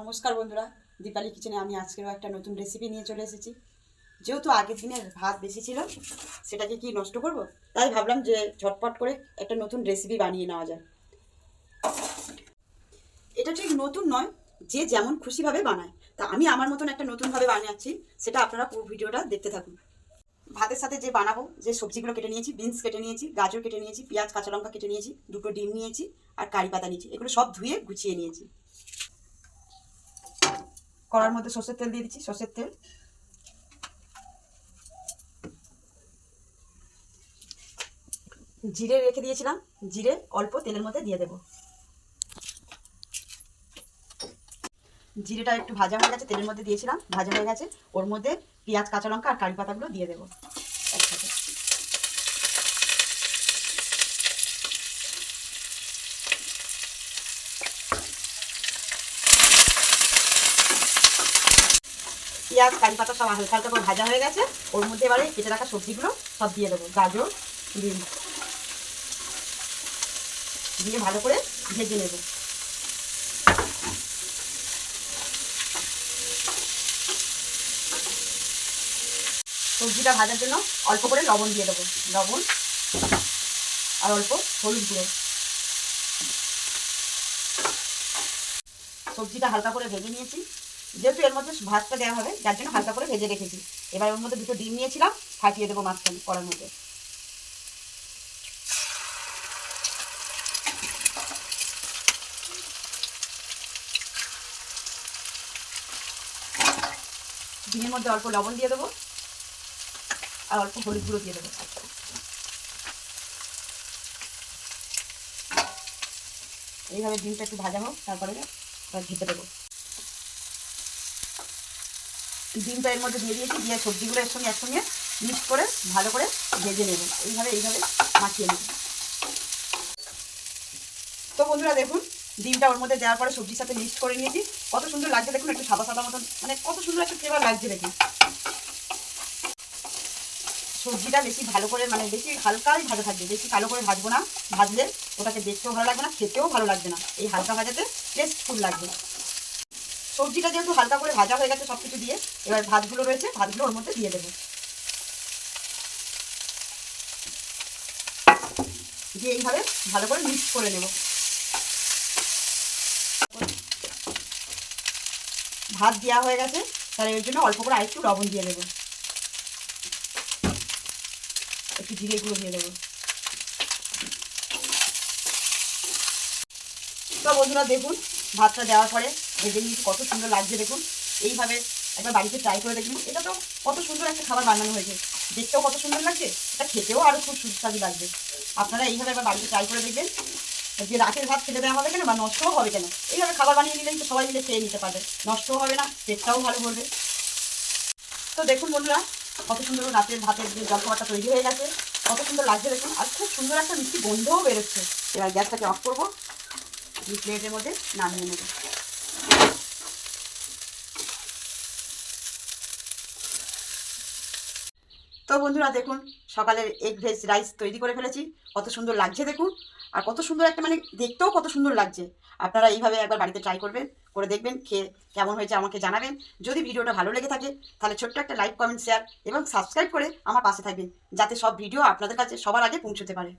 নমস্কার বন্ধুরা, দীপালি কিচেনে আমি আজকেরও একটা নতুন রেসিপি নিয়ে চলে এসেছি। যেহেতু আগের দিনের ভাত বেশি ছিল, সেটাকে কি নষ্ট করব? তাই ভাবলাম যে ঝটপট করে একটা নতুন রেসিপি বানিয়ে নেওয়া যায় এটা ঠিক নতুন নয়, যে যেমন খুশিভাবে বানায়। তা আমি আমার মতন একটা নতুনভাবে বানাচ্ছি, সেটা আপনারা পুরো ভিডিওটা দেখতে থাকুন। ভাতের সাথে যে বানাবো, যে সবজিগুলো কেটে নিয়েছি, বিনস কেটে নিয়েছি, গাজর কেটে নিয়েছি, পেঁয়াজ, কাঁচা লঙ্কা কেটে নিয়েছি, দুটো ডিম নিয়েছি, আর কারি পাতা নিয়েছি, এগুলো সব ধুয়ে গুছিয়ে নিয়েছি। কড়ার মধ্যে সর্ষের তেল দিয়ে দিচ্ছি, সর্ষের তেল। জিরে রেখে দিয়েছিলাম, জিরে অল্প তেলের মধ্যে দিয়ে দেব। জিরেটা একটু ভাজা হয়ে গেছে, তেলের মধ্যে দিয়েছিলাম, ভাজা হয়ে গেছে। ওর মধ্যে পেঁয়াজ, কাঁচা লঙ্কা আর কারি পাতাগুলো দিয়ে দেবো। পেঁয়াজ, কারি পাতা সব হালকা হালকা করে ভাজা হয়ে গেছে। ওর মধ্যে এবারে কেটে রাখা সবজিগুলো সব দিয়ে দেবো। গাজর ডিম দিয়ে ভালো করে ভেজে নেব। সবজিটা ভাজার জন্য অল্প করে লবণ দিয়ে দেবো। লবণ আর অল্প হলুদ গুঁড়ো। সবজিটা হালকা করে ভেজে নিয়েছি। যেহেতু এর মধ্যে ভাতটা দেওয়া হবে, যার জন্য হালকা করে ভেজে রেখেছি। এবার ওর মধ্যে দুটো ডিম নিয়েছিলাম, ফাটিয়ে দেবো মাঝখানে করার মধ্যে। ডিমের মধ্যে অল্প লবণ দিয়ে দেবো, আর অল্প হলুদ গুঁড়ো দিয়ে দেবো। এইভাবে ডিমটা একটু ভাজা হোক, তারপরে ঘেটে দেবো। ডিমটা এর মধ্যে দিয়ে দিয়েছি, দিয়ে সবজিগুলো এর সঙ্গে একসঙ্গে মিক্স করে ভালো করে ভেজে নেব। এইভাবে এইভাবে মাখিয়ে নেব। তো বন্ধুরা দেখুন, ডিমটা ওর মধ্যে দেওয়ার পরে সবজির সাথে মিক্স করে নিয়েছি। কত সুন্দর লাগছে দেখুন, একটু সাদা সাদা মতন মানে কত সুন্দর একটা ফ্লেভার লাগছে দেখুন। সবজিটা বেশি ভালো করে মানে বেশি হালকাই ভাজা থাকবে, বেশি কালো করে ভাজবো না। ভাজলে ওটাকে দেখতেও ভালো লাগবে না, খেতেও ভালো লাগবে না। এই হালকা ভাজাতে টেস্টফুল লাগবে। সবজিটা যেহেতু হালকা করে ভাজা হয়ে গেছে সব কিছু দিয়ে, এবার ভাতগুলো রয়েছে, ভাতগুলো ওর মধ্যে দিয়ে দেবো। দিয়ে এইভাবে ভালো করে মিক্স করে নেব। ভাত দেওয়া হয়ে গেছে, তাহলে এর জন্য অল্প করে আরেকটু লবণ দিয়ে দেবো। একটু জিরে গুঁড়ো দিয়ে দেবো। তো বন্ধুরা দেখুন, ভাতটা দেওয়ার পরে ভেজে কত সুন্দর লাগছে দেখুন। এইভাবে একবার বাড়িতে ট্রাই করে দেখুন এটা তো কত সুন্দর একটা খাবার বানানো হয়েছে। দেখতেও কত সুন্দর লাগছে, এটা খেতেও আরও খুব সুস্বাদু লাগবে। আপনারা এইভাবে একবার বাড়িতে ট্রাই করে দেখবেন। যে রাতের ভাত খেতে দেওয়া হবে কেন বা নষ্টও হবে কেন, এইভাবে খাবার বানিয়ে নিলেই তো সবাই মিলে খেয়ে নিতে পারবে। নষ্টও হবে না পেটটাও ভালো করবে। তো দেখুন বন্ধুরা, কত সুন্দর রাতের ভাতের যে জলখাবারটা তৈরি হয়ে গেছে, কত সুন্দর লাগছে দেখুন। আর খুব সুন্দর একটা মিষ্টি গন্ধও বেরোচ্ছে। এবার গ্যাসটাকে অফ করব। প্লেটের মধ্যে নামিয়ে নেব। তো বন্ধুরা দেখুন, সকালের এগ ভেজ রাইস তৈরি করে ফেলেছি। কত সুন্দর লাগছে দেখুন। আর কত সুন্দর একটা মানে দেখতেও কত সুন্দর লাগছে। আপনারা এইভাবে একবার বাড়িতে ট্রাই করবেন, করে দেখবেন, খেয়ে কেমন হয়েছে আমাকে জানাবেন। যদি ভিডিওটা ভালো লেগে থাকে, তাহলে ছোট্ট একটা লাইক কমেন্ট শেয়ার এবং সাবস্ক্রাইব করে আমার পাশে থাকবেন। যাতে সব ভিডিও আপনাদের কাছে সবার আগে পৌঁছতে পারে।